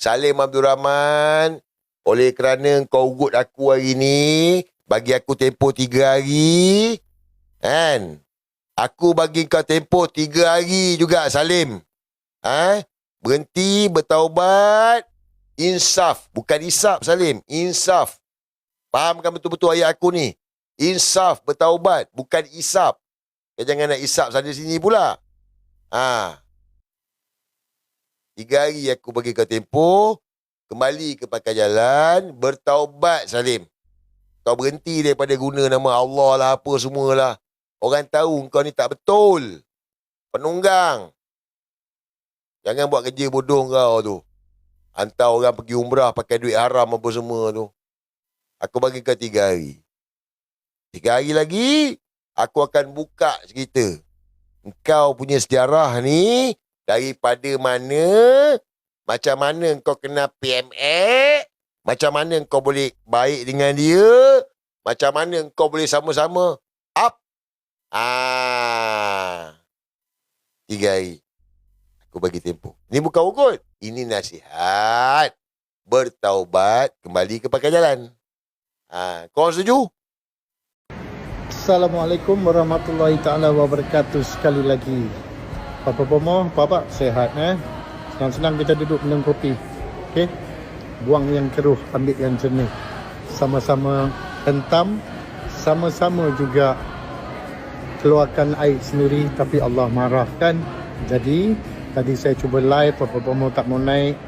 Salim Abdul Rahman. Oleh kerana kau ugut aku hari ni, bagi aku tempoh tiga hari. Kan? Aku bagi kau tempoh tiga hari juga, Salim. Ha? Berhenti, bertaubat. Insaf. Bukan isap, Salim. Insaf. Fahamkan betul-betul ayat aku ni. Insaf, bertaubat. Bukan isap. Kau jangan nak isap sana sini pula. Ha. Tiga hari aku bagi kau tempoh. Kembali ke pakai jalan. Bertaubat, Salim. Kau berhenti daripada guna nama Allah lah, apa semualah. Orang tahu kau ni tak betul. Penunggang. Jangan buat kerja bodoh kau tu. Hantar orang pergi umrah pakai duit haram apa semua tu. Aku bagi kau tiga hari. Tiga hari lagi, aku akan buka cerita. Engkau punya sejarah ni, daripada mana, macam mana kau kena PMA, macam mana kau boleh baik dengan dia, macam mana kau boleh sama-sama up. Ah, tiga hari. Aku bagi tempoh. Ini bukan ugut. Ini nasihat. Bertaubat kembali ke pakai jalan. Ha, kau setuju? Assalamualaikum warahmatullahi taala wabarakatuh sekali lagi. Papa Pomo, Papa sehat eh? Senang-senang kita duduk minum kopi. Okey. Buang yang keruh, ambil yang jernih. Sama-sama hentam, sama-sama juga keluarkan air sendiri tapi Allah marahkan. Jadi, tadi saya cuba live Papa Pomo tak mau naik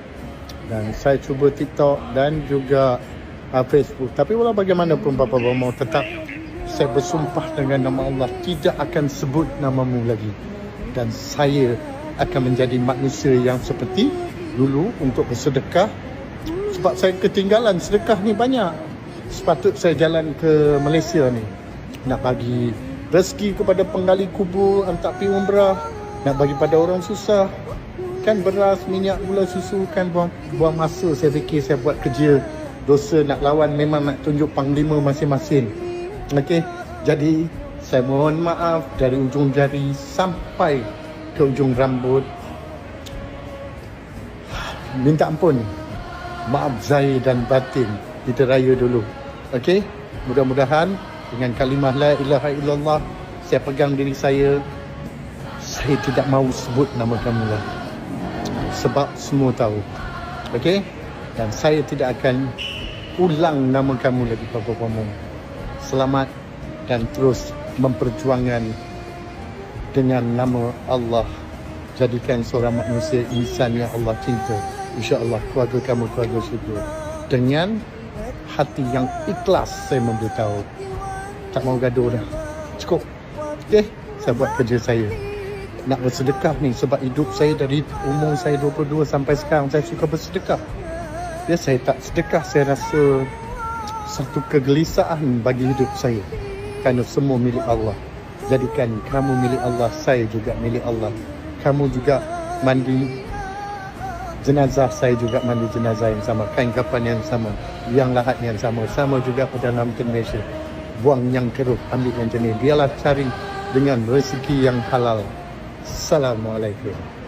dan saya cuba TikTok dan juga uh, Facebook. Tapi walau bagaimanapun Papa Pomo tetap saya bersumpah dengan nama Allah tidak akan sebut namamu lagi dan saya akan menjadi manusia yang seperti dulu untuk bersedekah. Sebab saya ketinggalan sedekah ni banyak. Sepatut saya jalan ke Malaysia ni. Nak bagi rezeki kepada penggali kubur hantar pergi umrah. Nak bagi pada orang susah. Kan beras, minyak, gula, susu kan buang, buang masa. Saya fikir saya buat kerja dosa nak lawan memang nak tunjuk panglima masing-masing. Okey, jadi saya mohon maaf dari ujung jari sampai ke ujung rambut. Minta ampun. Maaf zahir dan batin. Kita raya dulu. Okey? Mudah-mudahan dengan kalimah la ilaha illallah saya pegang diri saya saya tidak mahu sebut nama kamu lagi. Sebab semua tahu. Okey? Dan saya tidak akan ulang nama kamu lagi Papa-papa selamat dan terus memperjuangkan dengan nama Allah. Jadikan seorang manusia insan yang Allah cinta. insyaAllah keluarga kamu keluarga syukur dengan hati yang ikhlas saya memberitahu. Tak mau gaduh dah. Cukup. Okay? saya buat kerja saya. Nak bersedekah ni sebab hidup saya dari umur saya 22 sampai sekarang saya suka bersedekah. Ya saya tak sedekah saya rasa satu kegelisahan bagi hidup saya kerana semua milik Allah. Jadikan kamu milik Allah saya juga milik Allah. Kamu juga mandi jenazah saya juga mandi jenazah yang sama kain kapan yang sama yang lahat yang sama. Sama juga pada dalam Malaysia. Buang yang keruh ambil yang jenis biarlah cari dengan rezeki yang halal. Assalamualaikum